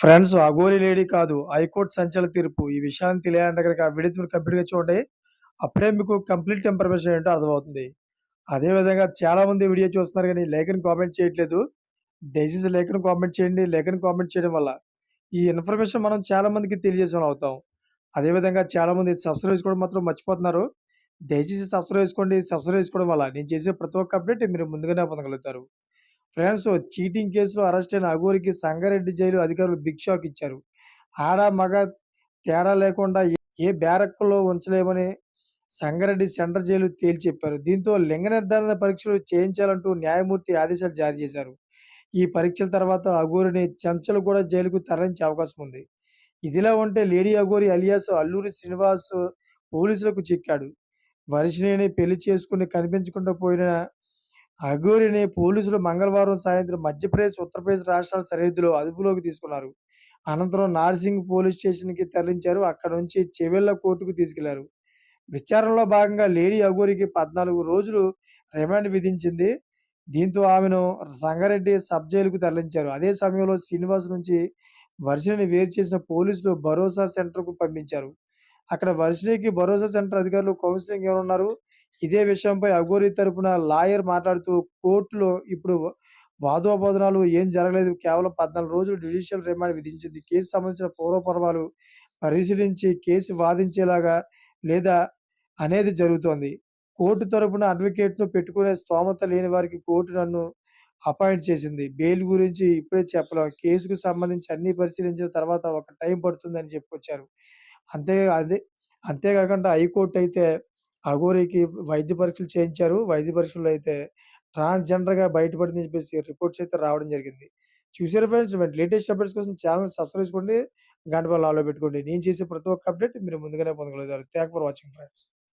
Friends Aghori lady కాదు high court సంచలన తీర్పు. ఈ విషయాన్ని తెలియాలంటే కనుక ఆ వీడియో మీరు కంప్లీట్గా చూడండి. అప్పుడే మీకు కంప్లీట్ ఇన్ఫర్మేషన్ ఏంటో అర్థమవుతుంది. అదేవిధంగా చాలా మంది వీడియో చూస్తున్నారు కానీ లేఖను కామెంట్ చేయట్లేదు. దయచేసి లేఖను కామెంట్ చేయండి. లేఖను కామెంట్ చేయడం వల్ల ఈ ఇన్ఫర్మేషన్ మనం చాలా మందికి తెలియజేసిన అవుతాం. అదేవిధంగా చాలా మంది సబ్స్క్రైబ్ చేసుకోవడం మాత్రం మర్చిపోతున్నారు. దయచేసి సబ్స్క్రైబ్ చేసుకోండి. సబ్స్క్రైబ్ చేసుకోవడం వల్ల నేను చేసే ప్రతి ఒక్క అప్డేట్ మీరు ముందుగానే పొందగలుగుతారు. ఫ్రెండ్స్ చీటింగ్ కేసులో అరెస్ట్ అయిన అఘోరికి సంగారెడ్డి జైలు అధికారులు బిగ్ షాక్ ఇచ్చారు. ఆడ మగ తేడా లేకుండా ఏ- బ్యారక్లో ఉంచలేమని సంగారెడ్డి సెంటర్ జైలు తేల్చి చెప్పారు. దీంతో లింగ నిర్ధారణ పరీక్షలు చేయించాలంటూ న్యాయమూర్తి ఆదేశాలు జారీ చేశారు. ఈ పరీక్షల తర్వాత అఘోరిని చెంచలు కూడా జైలుకు తరలించే అవకాశం ఉంది. ఇదిలా ఉంటే లేడీ అఘోరి అలియాస్ అల్లూరి శ్రీనివాస్ పోలీసులకు చిక్కాడు. వరిసినేని పెళ్ళి చేసుకుని కనిపించకుండా పోయిన అఘోరిని పోలీసులు మంగళవారం సాయంత్రం మధ్యప్రదేశ్ ఉత్తరప్రదేశ్ రాష్ట్రాల సరిహద్దులో అదుపులోకి తీసుకున్నారు. అనంతరం నార్సింగ్ పోలీస్ స్టేషన్కి తరలించారు. అక్కడ నుంచి చెవెళ్ళ కోర్టుకు తీసుకెళ్ళారు. విచారణలో భాగంగా లేడీ అఘోరికి పద్నాలుగు రోజులు రిమాండ్ విధించింది. దీంతో ఆమెను సంగారెడ్డి సబ్ జైలుకు తరలించారు. అదే సమయంలో శ్రీనివాస్ నుంచి వర్షిని వేరు చేసిన పోలీసులు భరోసా సెంటర్కు పంపించారు. అక్కడ వర్షినికి భరోసా సెంటర్ అధికారులు కౌన్సిలింగ్ ఇవ్వనున్నారు ఇదే విషయంపై అఘోరి తరపున లాయర్ మాట్లాడుతూ కోర్టులో ఇప్పుడు వాదోపవాదనాలు ఏం జరగలేదు. కేవలం పద్నాలుగు రోజులు జ్యుడిషియల్ రిమాండ్ విధించింది. కేసు సంబంధించిన పూర్వపర్వాలు పరిశీలించి కేసు వాదించేలాగా లేదా అనేది జరుగుతోంది. కోర్టు తరపున అడ్వకేట్ను పెట్టుకునే స్తోమత లేని వారికి కోర్టు నన్ను అపాయింట్ చేసింది. బెయిల్ గురించి ఇప్పుడే చెప్పలేం. కేసుకు సంబంధించి అన్ని పరిశీలించిన తర్వాత ఒక టైం పడుతుందని చెప్పుకొచ్చారు అంతే అదే అంతేకాకుండా హైకోర్టు అయితే అఘోరికి వైద్య పరీక్షలు చేయించారు. వైద్య పరీక్షలు అయితే ట్రాన్స్జెండర్గా బయటపడింది చెప్పేసి రిపోర్ట్స్ అయితే రావడం జరిగింది. చూసారు ఫ్రెండ్స్ లేటెస్ట్ అప్డేట్స్ కోసం ఛానల్ సబ్స్క్రైబ్ చేసుకోండి గంట ఆలో పెట్టుకోండి. నేను చేసే ప్రతి ఒక్క అప్డేట్ మీరు ముందుగానే పొందగలుగుతారు. Thank for watching friends.